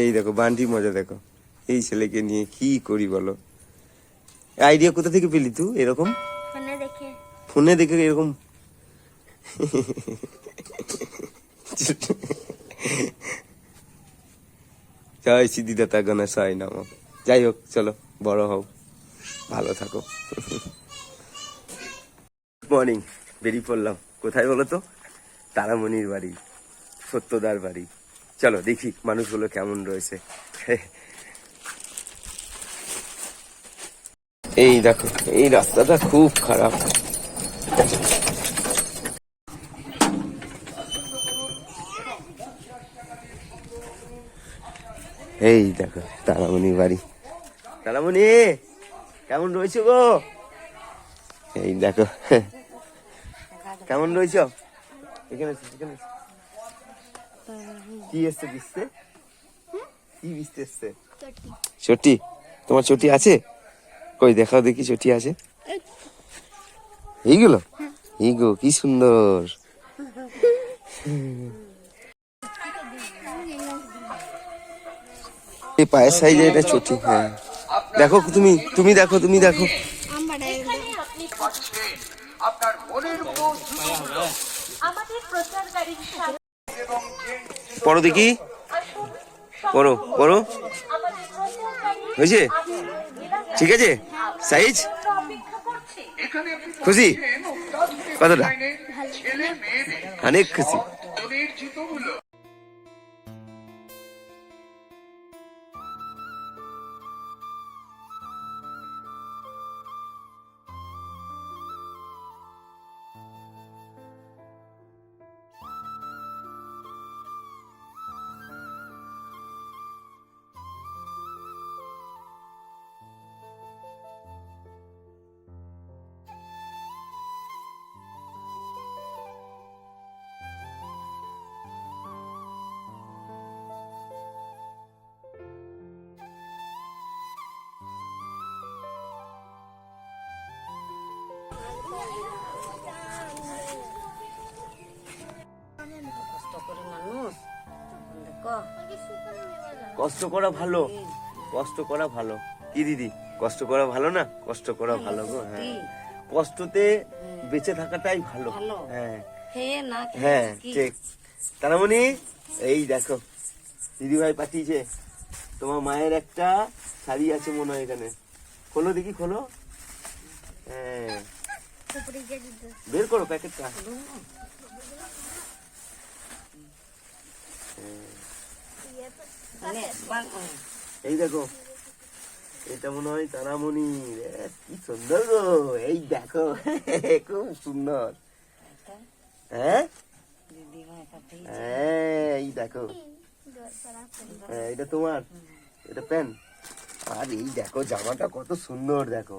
এই দেখো বান্টি মজা দেখো। এই ছেলেকে নিয়ে কি করি বলো? আইডিয়া কোথা থেকে পেলি তুই এরকম? ফোনে দেখে। ফোনে দেখে এরকম। জয় সিদ্ধিদাতা গণেশায় নম। যাই হোক চলো বড় হও। ভালো থাকো। গুড মর্নিং বেরিয়ে পড়লাম। কোথায় বলো তো? তারামণির বাড়ি সত্যদার বাড়ি। চলো দেখি মানুষগুলো কেমন রয়েছে। এই দেখো, এই রাস্তাটা খুব খারাপ। এই দেখো তারামণির বাড়ি। তারামণি, কেমন রয়েছে গো? এই দেখো, কেমন রয়েছ? এখানে এখানে। কি এসছে বিসতে কি বিসতে এসছে? চটি। তোমার চটি আছে? কই দেখাও দেখি চটি আছে। এইগুলো এই গো কি সুন্দর। এই পায়ের সাইজে এটা চটি হ্যাঁ। দেখো তুমি তুমি দেখো তুমি দেখো। আমাদের প্রচারকারীর সাথে পড়ো দেখি। পড়ো পড়ো। হয়েছে? ঠিক আছে? সাইজ? খুশি? কতটা? অনেক খুশি। কষ্ট করে ভালো। কষ্ট করা ভালো। কি দিদি? কষ্ট করা ভালো না? কষ্ট করা ভালো গো হ্যাঁ। কষ্টতে বেঁচে থাকাটাই ভালো। ভালো। হ্যাঁ। হ্যাঁ ঠিক। তারামণি এই দেখো দিদি ভাই পাঠিয়েছে। তোমার মায়ের একটা শাড়ি আছে মনে হয় এখানে। খোলো দেখি খোলো। হ্যাঁ। বের করো প্যাকেটটা। এই দেখো এটা মনে হয় তারামণি। কি সুন্দর গো এই দেখো খুব সুন্দর। হ্যাঁ? হ্যাঁ এই দেখো। হ্যাঁ এটা তোমার এটা প্যান আর এই দেখো জামাটা কত সুন্দর দেখো।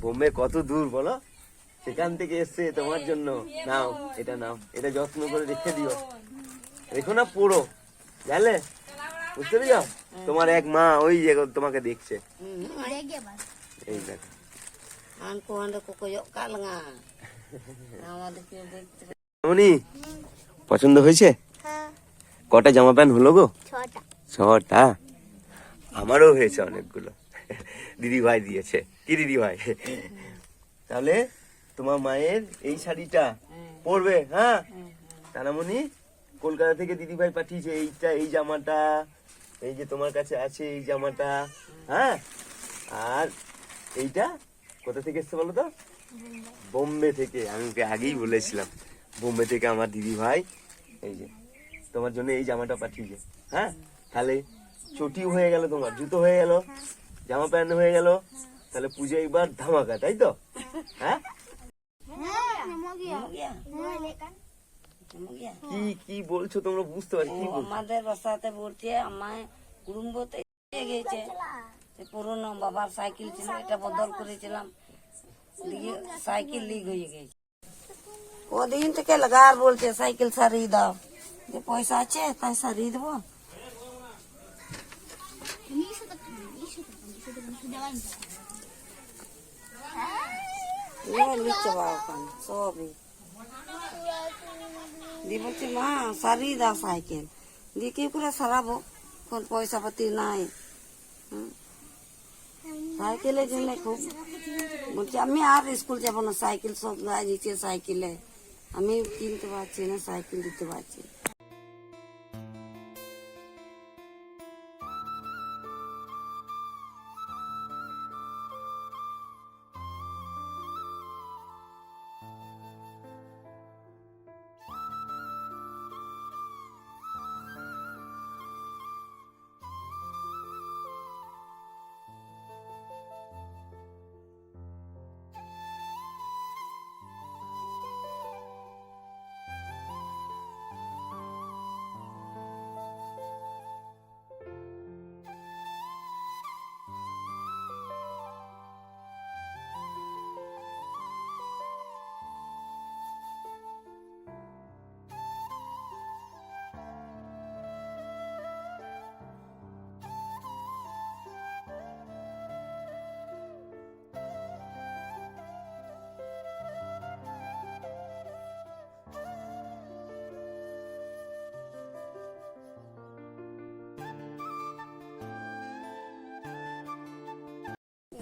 বোম্বে কত দূর বলো? সেখান থেকে এসছে তোমার জন্য। নাও এটা নাও এটা যত্ন করে রেখে দিও। রেখো না পুরো জানলে বুঝতে পেরেছ? তোমার এক মা ওই যে তোমাকে দেখছে। এই দেখো। পছন্দ হয়েছে? কটা জামা প্যান্ট হলো গো? ছটা। ছটা? আমারও হয়েছে অনেকগুলো। দিদি ভাই দিয়েছে। কি দিদি ভাই। তাহলে তোমার মায়ের এই শাড়িটা পরবে হ্যাঁ? তারামণি, কলকাতা থেকে দিদি ভাই পাঠিয়েছে এইটা, এই জামাটা, এই যে তোমার কাছে আছে এই জামাটা হ্যাঁ? আর এইটা কোথা থেকে এসছে বলো তো? বোম্বে থেকে, আমি ওকে আগেই বলেছিলাম। বোম্বে থেকে আমার দিদি ভাই, এই যে, তোমার জন্য এই জামাটা পাঠিয়েছে হ্যাঁ? তাহলে চটিও হয়ে গেল তোমার, জুতো হয়ে গেল, জামা প্যান্ট হয়ে গেল তাহলে পুজো এবার ধামাকা তাই তো? হ্যাঁ? কি কি বলছো তোমরা বুঝতে পারছি আমাদের বাসাতে ভর্তি আমায় কুড়ুম্বতে গিয়েছে। পুরনো বাবার সাইকেল ছিল এটা বদল করেছিলাম। সাইকেল লিক হয়ে গেছে। ওদিন থেকে লাগার বলছে সাইকেল সারিয়ে দাও। যে পয়সা আছে তাই সারিয়ে দেবো। লিখতে পারো কেন সবই। দিয়ে বলছি, মা সারিয়ে দাও সাইকেল। দিয়ে কি করে সারাবো? কোন পয়সা পাতি নাই। সাইকেলের জন্য খুব বলছি, আমি আর স্কুল যাব না, সাইকেল সব দিচ্ছে সাইকেলে। আমি কিনতে পারছি না, সাইকেল দিতে পারছি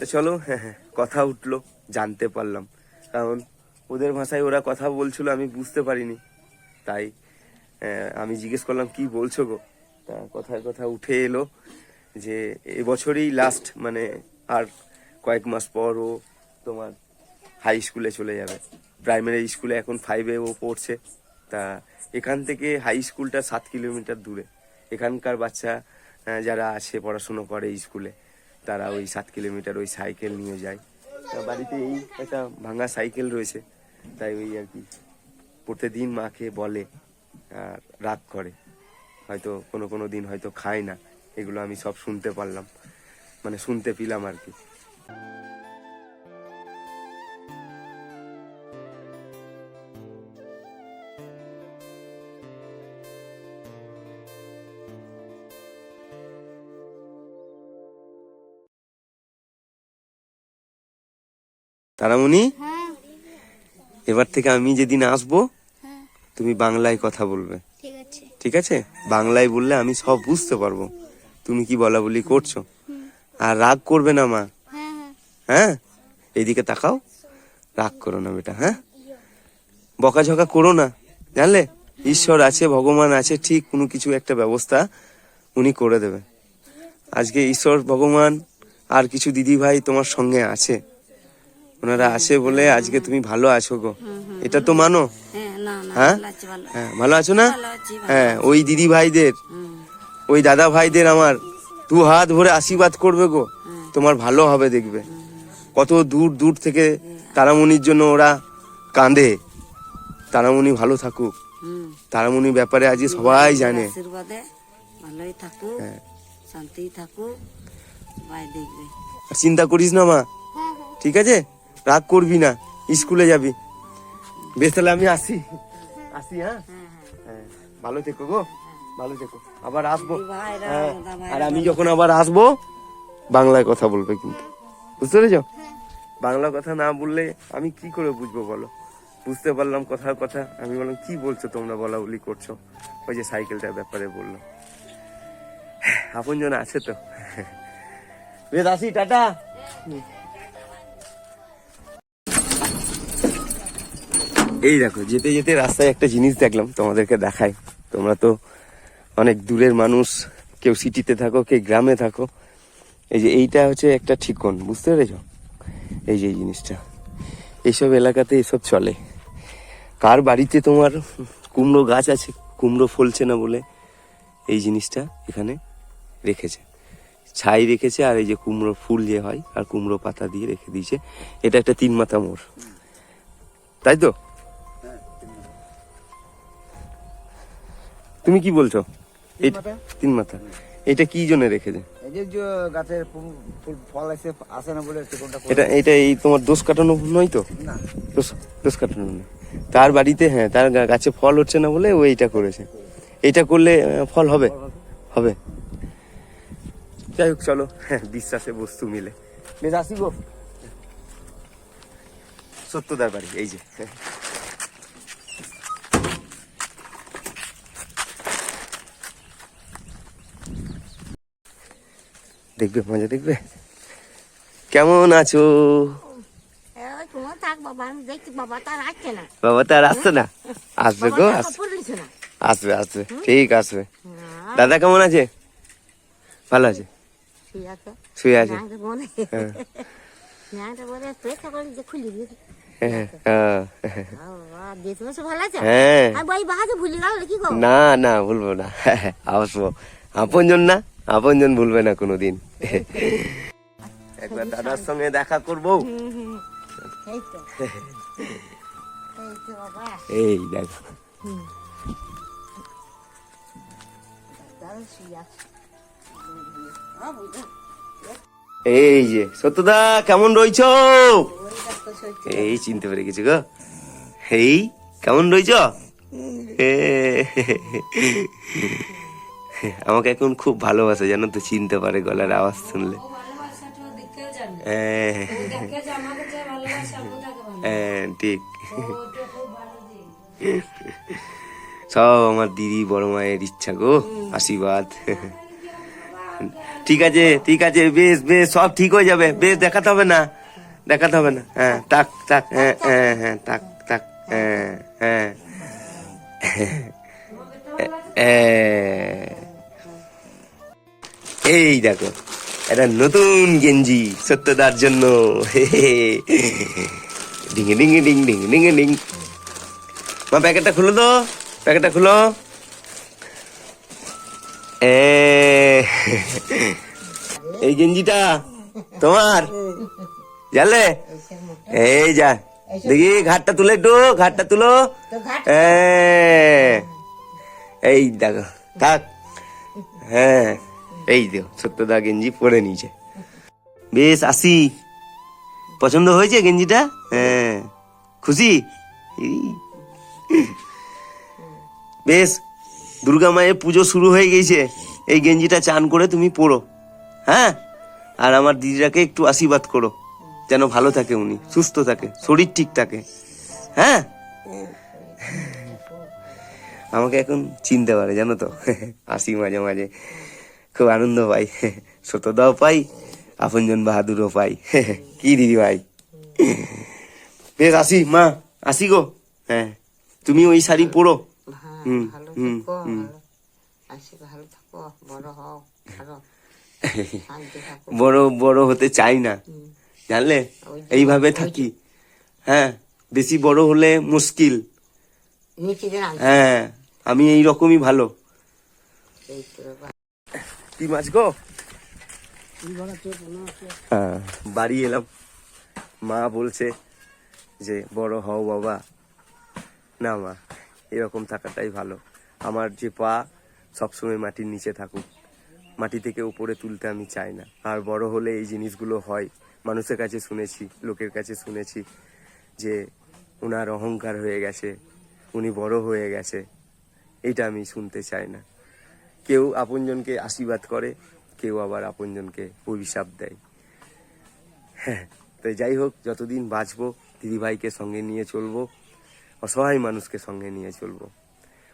তো চলো হ্যাঁ হ্যাঁ কথা উঠল, জানতে পারলাম। কারণ ওদের ভাষায় ওরা কথা বলছিল, আমি বুঝতে পারিনি। তাই আমি জিজ্ঞেস করলাম, কি বলছো গো? তা কথায় কথা উঠে এলো যে এবছরই লাস্ট মানে আর কয়েক মাস পর ও তোমার হাই স্কুলে চলে যাবে। প্রাইমারি স্কুলে এখন ফাইভে ও পড়ছে। তা এখান থেকে হাই স্কুলটা সাত কিলোমিটার দূরে। এখানকার বাচ্চা যারা আছে, পড়াশুনো করে স্কুলে তারা ওই সাত কিলোমিটার ওই সাইকেল নিয়ে যায়। তা বাড়িতে এই একটা ভাঙা সাইকেল রয়েছে, তাই ওই আর কি প্রতিদিন মাকে বলে আর রাগ করে। হয়তো কোনো কোনো দিন হয়তো খায় না, এগুলো আমি সব শুনতে পারলাম মানে শুনতে পেলাম আর কি। তারামণি এবার থেকে আমি যেদিন আসব তুমি বাংলায় কথা বলবে। ঠিক আছে। বাংলায় বললে আমি সব বুঝতে পারব। তুমি কি বলা বলি করছ আর রাগ করবে না মা। হ্যাঁ হ্যাঁ। হ্যাঁ? এইদিকে তাকাও। রাগ করো না বেটা হ্যাঁ? বকাঝকা করো না। জানলে? ঈশ্বর আছে ভগবান আছে ঠিক কোনো কিছু একটা ব্যবস্থা উনি করে দেবে। আজকে ঈশ্বর ভগবান আর কিছু দিদি ভাই তোমার সঙ্গে আছে। ওনারা আসে বলে আজকে তুমি ভালো আছো গো। এটা তো মানো? হ্যাঁ হ্যাঁ? ভালো আছে ভালো হ্যাঁ ভালো আছো না? হ্যাঁ ওই দিদি ভাইদের ওই দাদা ভাইদের আমার দু হাত ভরে আশীর্বাদ করবে গো। তোমার ভালো হবে দেখবে। কত দূর দূর থেকে তারামণির জন্য ওরা কাঁদে। তারামণি ভালো থাকুক। হুম। তারামণির ব্যাপারে আজ সবাই জানে। ভালোই থাকুক হ্যাঁ। শান্তি থাকুক সবাই দেখবে। আর চিন্তা করিস না মা। ঠিক আছে? রাগ করবি না স্কুলে যাবি। বেশ তাহলে আমি আসি। আসি হ্যাঁ? হ্যাঁ ভালো থেকো গো ভালো থেকো। আবার আসব। হ্যাঁ, আর আমি যখন আবার আসব বাংলায় কথা বলবে কিন্তু। বুঝতে পেরেছ? বাংলা কথা না বললে আমি কি করে বুঝব বলো? বুঝতে পারলাম কথার কথা। আমি বললাম কি বলছো তোমরা বলা বলি করছ? ওই যে সাইকেলটার ব্যাপারে বলল। আপন জন আছে তো। বেশ আসি টাটা। এই দেখো, যেতে যেতে রাস্তায় একটা জিনিস দেখলাম, তোমাদেরকে দেখাই। তোমরা তো অনেক দূরের মানুষ, কেউ সিটিতে থাকো, কেউ গ্রামে থাকো। এই যে এইটা হচ্ছে একটা ঠিকন, বুঝতে পেরেছ? এই যে জিনিসটা। এইসব এলাকাতে এসব চলে। কার বাড়িতে তোমার কুমড়ো গাছ আছে, কুমড়ো ফলছে না বলে এই জিনিসটা এখানে রেখেছে। ছাই রেখেছে, আর এই যে কুমড়ো ফুল যে হয়, আর কুমড়ো পাতা দিয়ে রেখে দিয়েছে, এটা একটা তিন মাথা মোড়। তাই তো? তুমি কি বলছো? তিন মাথা। এটা কি জন্য রেখেছে? গাছের ফুল আছে আসে না বলে এটা এটা এই তোমার দোষ কাটানো নয় তো? দোষ দোষ কাটানো নয়। তার বাড়িতে হ্যাঁ তার গাছে ফল হচ্ছে না বলে ও এইটা করেছে। এটা করলে ফল হবে। হবে। যাই হোক চলো। হ্যাঁ বিশ্বাসে বস্তু মিলে। বেশ আসি গো। সত্যদার বাড়ি এই যে। দেখবে মজা দেখবে? কেমন আছো? বাবা তার আসছে না। তো আর আসছে না? আসবে গো আসবে। আসবে ঠিক আসবে। দাদা কেমন আছে? ভালো আছে? শুয়ে আছে। হ্যাঁ। হ্যাঁ, হ্যাঁ, হ্যাঁ। না না ভুলবো না। আসব আপনজন না? আপনজন ভুলবে না কোনোদিন। একবার দাদার সঙ্গে দেখা করব। এই তো। এই তো বাবা। এই দেখো। হ্যাঁ। এই যে সত্যদা কেমন রইছ। এই চিনতে পেরে গেছি গো। এই কেমন রইছ? এ, আমাকে এখন খুব ভালোবাসে জানো তো চিনতে পারে গলার আওয়াজ শুনলে। হ্যাঁ, হ্যাঁ ঠিক। সব আমার দিদি বড় মায়ের ইচ্ছা গো আশীর্বাদ। ঠিক আছে ঠিক আছে বেশ বেশ সব ঠিক হয়ে যাবে। বেশ দেখাতে হবে না দেখাতে হবে না। হ্যাঁ তাক তাক হ্যাঁ হ্যাঁ হ্যাঁ তাক দেখো এটা নতুন গেঞ্জি সত্যদার জন্য। ডিঙে ডিঙে ডিং ডিং ডিঙে ডিং। মা প্যাকেটটা খুলো তো প্যাকেটটা খুলো। এ এই গেঞ্জিটা তোমার? জানলে? এই যা দেখি ঘাটটা তুলে একটু ঘাটটা তুলো। এই দেখো থাক। হ্যাঁ। এই দেখো সত্যদা গেঞ্জি পরে নিয়েছে। বেশ, আসি। পছন্দ হয়েছে গেঞ্জিটা? হ্যাঁ। খুশি? বেশ, দুর্গা মায়ের পুজো শুরু হয়ে গেছে। এই গেঞ্জিটা চান করে তুমি পরো। হ্যাঁ? আর আমার দিদিটাকে একটু আশীর্বাদ করো। যেন ভালো থাকে উনি, সুস্থ থাকে, শরীর ঠিক থাকে। হ্যাঁ? আমাকে এখন চিনতে পারে, জানো তো? আসি মাঝে মাঝে। খুব আনন্দ পাই। সতদাও পাই আপনজন বাহাদুরও পাই। কি দিদি ভাই? বেশ আসি মা আসি গো। হ্যাঁ তুমি ওই শাড়ি পরো। হুম, হুম, হুম। বড় বড় হতে চাই না। জানলে? এইভাবে থাকি। হ্যাঁ বেশি বড় হলে মুশকিল। হ্যাঁ আমি এই রকমই ভালো। কি মাছ গো? হ্যাঁ, বাড়ি এলাম। মা বলছে যে বড় হও বাবা। না মা এরকম থাকাটাই ভালো। আমার যে পা সবসময় মাটির নিচে থাকুক। মাটি থেকে উপরে তুলতে আমি চাই না। আর বড় হলে এই জিনিসগুলো হয়। মানুষের কাছে শুনেছি লোকের কাছে শুনেছি যে ওনার অহংকার হয়ে গেছে উনি বড় হয়ে গেছে। এটা আমি শুনতে চাই না। কেউ আপনজনকে আশীর্বাদ করে, কেউ আবার আপনজনকে অভিশাপ দেয়। হ্যাঁ তো যাই হোক, যতদিন বাঁচবো, দিদিভাইকে সঙ্গে নিয়ে চলবো, অসহায় মানুষকে সঙ্গে নিয়ে চলবো।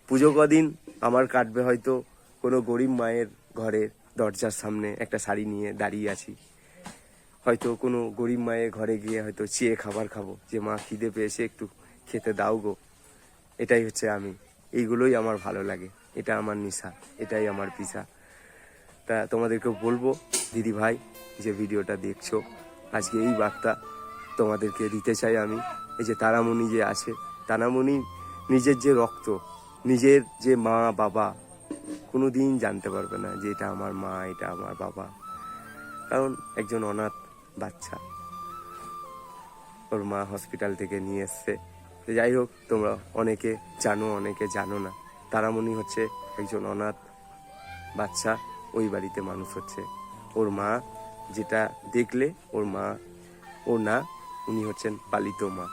পুজো কদিন আমার কাটবে হয়তো কোনো গরিব মায়ের ঘরের দরজার সামনে একটা শাড়ি নিয়ে দাঁড়িয়ে আছি। হয়তো কোনো গরিব মায়ের ঘরে গিয়ে হয়তো চেয়ে খাবার খাব, যে মা খিদে পেয়েছে, একটু খেতে দাও গো। এটাই হচ্ছে আমি। এইগুলোই আমার ভালো লাগে। এটা আমার নিশা, এটাই আমার পিসা তা তোমাদেরকে বলব, দিদি ভাই, যে ভিডিওটা দেখছ, আজকে এই বার্তা তোমাদেরকে দিতে চাই আমি। এই যে তারামণি যে আছে, তারামণি নিজের যে রক্ত, নিজের যে মা, বাবা কোনো দিন জানতে পারবে না যে এটা আমার মা, এটা আমার বাবা। কারণ একজন অনাথ বাচ্চা, ওর মা হসপিটাল থেকে নিয়ে এসছে। যাই হোক, তোমরা অনেকে জানো অনেকে জানো না। তারামণি হচ্ছে একজন অনাথ বাচ্চা ওই বাড়িতে মানুষ হচ্ছে। ওর মা যেটা দেখলে ওর মা ও না উনি হচ্ছেন পালিত মা।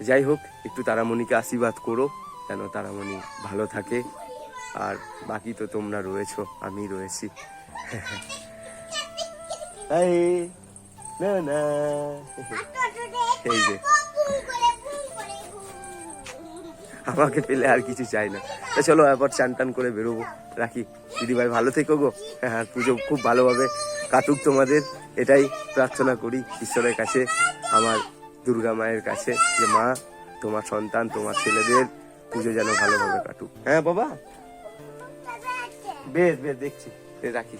যাই হোক একটু তারামণিকে আশীর্বাদ করো যেন তারামণি ভালো থাকে। আর বাকি তো তোমরা রয়েছো আমি রয়েছি। এই, না না। এই যে। আমাকে পেলে আর কিছু চাই না। তা চলো, এবার চান টান করে বেরোবো। রাখি। দিদি ভাই ভালো থেকো গো। হ্যাঁ পুজো খুব ভালোভাবে কাটুক তোমাদের। এটাই প্রার্থনা করি ঈশ্বরের কাছে, আমার দুর্গা মায়ের কাছে, যে মা, তোমার সন্তান, তোমার ছেলেদের পুজো যেন ভালোভাবে কাটুক। হ্যাঁ বাবা? বেশ বেশ, দেখছি। রাখি।